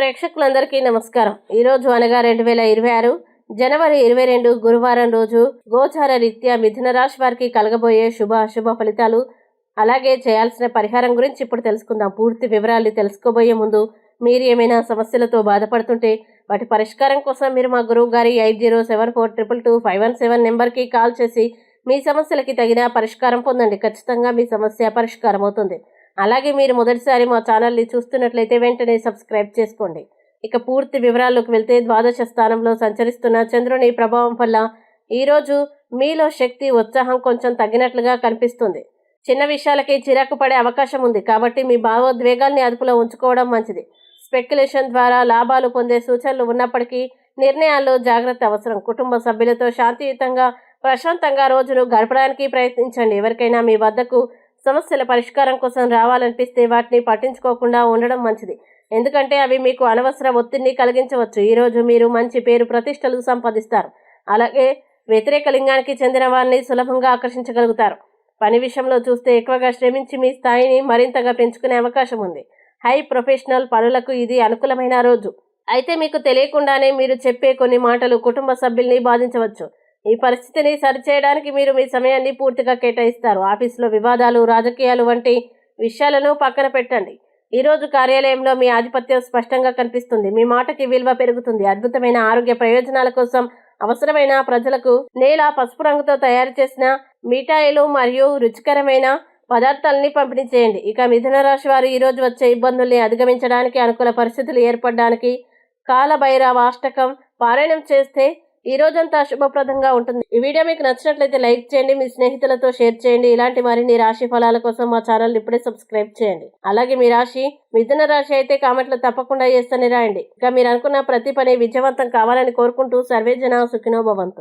ప్రేక్షకులందరికీ నమస్కారం. ఈరోజు అనగా రెండు వేల ఇరవై ఆరు జనవరి ఇరవై రెండు గురువారం రోజు గోచార రీత్యా మిథున రాశి వారికి కలగబోయే శుభ అశుభ ఫలితాలు అలాగే చేయాల్సిన పరిహారం గురించి ఇప్పుడు తెలుసుకుందాం. పూర్తి వివరాలు తెలుసుకోబోయే ముందు మీరు ఏమైనా సమస్యలతో బాధపడుతుంటే వాటి పరిష్కారం కోసం మీరు మా గురువు గారి eight zero seven four triple two five one seven నెంబర్కి కాల్ చేసి మీ సమస్యలకి తగిన పరిష్కారం పొందండి. ఖచ్చితంగా మీ సమస్య పరిష్కారం అవుతుంది అలాగే మీరు మొదటిసారి మా ఛానల్ని చూస్తున్నట్లయితే వెంటనే సబ్స్క్రైబ్ చేసుకోండి. ఇక పూర్తి వివరాల్లోకి వెళ్తే ద్వాదశ స్థానంలో సంచరిస్తున్న చంద్రుని ప్రభావం వల్ల ఈరోజు మీలో శక్తి ఉత్సాహం కొంచెం తగ్గినట్లుగా కనిపిస్తుంది. చిన్న విషయాలకి చిరాకు పడే అవకాశం ఉంది కాబట్టి మీ భావోద్వేగాల్ని అదుపులో ఉంచుకోవడం మంచిది. స్పెక్యులేషన్ ద్వారా లాభాలు పొందే సూచనలు ఉన్నప్పటికీ నిర్ణయాల్లో జాగ్రత్త అవసరం. కుటుంబ సభ్యులతో శాంతియుతంగా ప్రశాంతంగా రోజును గడపడానికి ప్రయత్నించండి. ఎవరికైనా మీ వద్దకు సమస్యల పరిష్కారం కోసం రావాలనిపిస్తే వాటిని పట్టించుకోకుండా ఉండడం మంచిది. ఎందుకంటే అవి మీకు అనవసర ఒత్తిడిని కలిగించవచ్చు. ఈరోజు మీరు మంచి పేరు ప్రతిష్టలు సంపాదిస్తారు. అలాగే వ్యతిరేక లింగానికి చెందిన వారిని సులభంగా ఆకర్షించగలుగుతారు. పని విషయంలో చూస్తే ఎక్కువగా శ్రమించి మీ స్థాయిని మరింతగా పెంచుకునే అవకాశం ఉంది. హై ప్రొఫెషనల్ పనులకు ఇది అనుకూలమైన రోజు. అయితే మీకు తెలియకుండానే మీరు చెప్పే కొన్ని మాటలు కుటుంబ సభ్యుల్ని బాధించవచ్చు. ఈ పరిస్థితిని సరిచేయడానికి మీరు మీ సమయాన్ని పూర్తిగా కేటాయిస్తారు. ఆఫీసులో వివాదాలు రాజకీయాలు వంటి విషయాలను పక్కన పెట్టండి. ఈరోజు కార్యాలయంలో మీ ఆధిపత్యం స్పష్టంగా కనిపిస్తుంది. మీ మాటకి విలువ పెరుగుతుంది. అద్భుతమైన ఆరోగ్య ప్రయోజనాల కోసం అవసరమైన ప్రజలకు నేల పసుపు రంగుతో తయారు చేసిన మిఠాయిలు మరియు రుచికరమైన పదార్థాలని పంపిణీ చేయండి. ఇక మిథున రాశి వారు ఈరోజు వచ్చే ఇబ్బందుల్ని అధిగమించడానికి అనుకూల పరిస్థితులు ఏర్పడడానికి కాలభైరవ అష్టకం పారాయణం చేస్తే ఈ రోజంతా శుభప్రదంగా ఉంటుంది. ఈ వీడియో మీకు నచ్చినట్లయితే లైక్ చేయండి మీ స్నేహితులతో షేర్ చేయండి. ఇలాంటి మరిన్ని రాశి ఫలాల కోసం మా ఛానల్ ఇప్పుడే సబ్స్క్రైబ్ చేయండి. అలాగే మీ రాశి మిథున రాశి అయితే కామెంట్లు తప్పకుండా చేస్తూనే రాయండి. ఇక మీరు అనుకున్న ప్రతి పని విజయవంతం కావాలని కోరుకుంటూ సర్వేజన సుఖినోభవంతు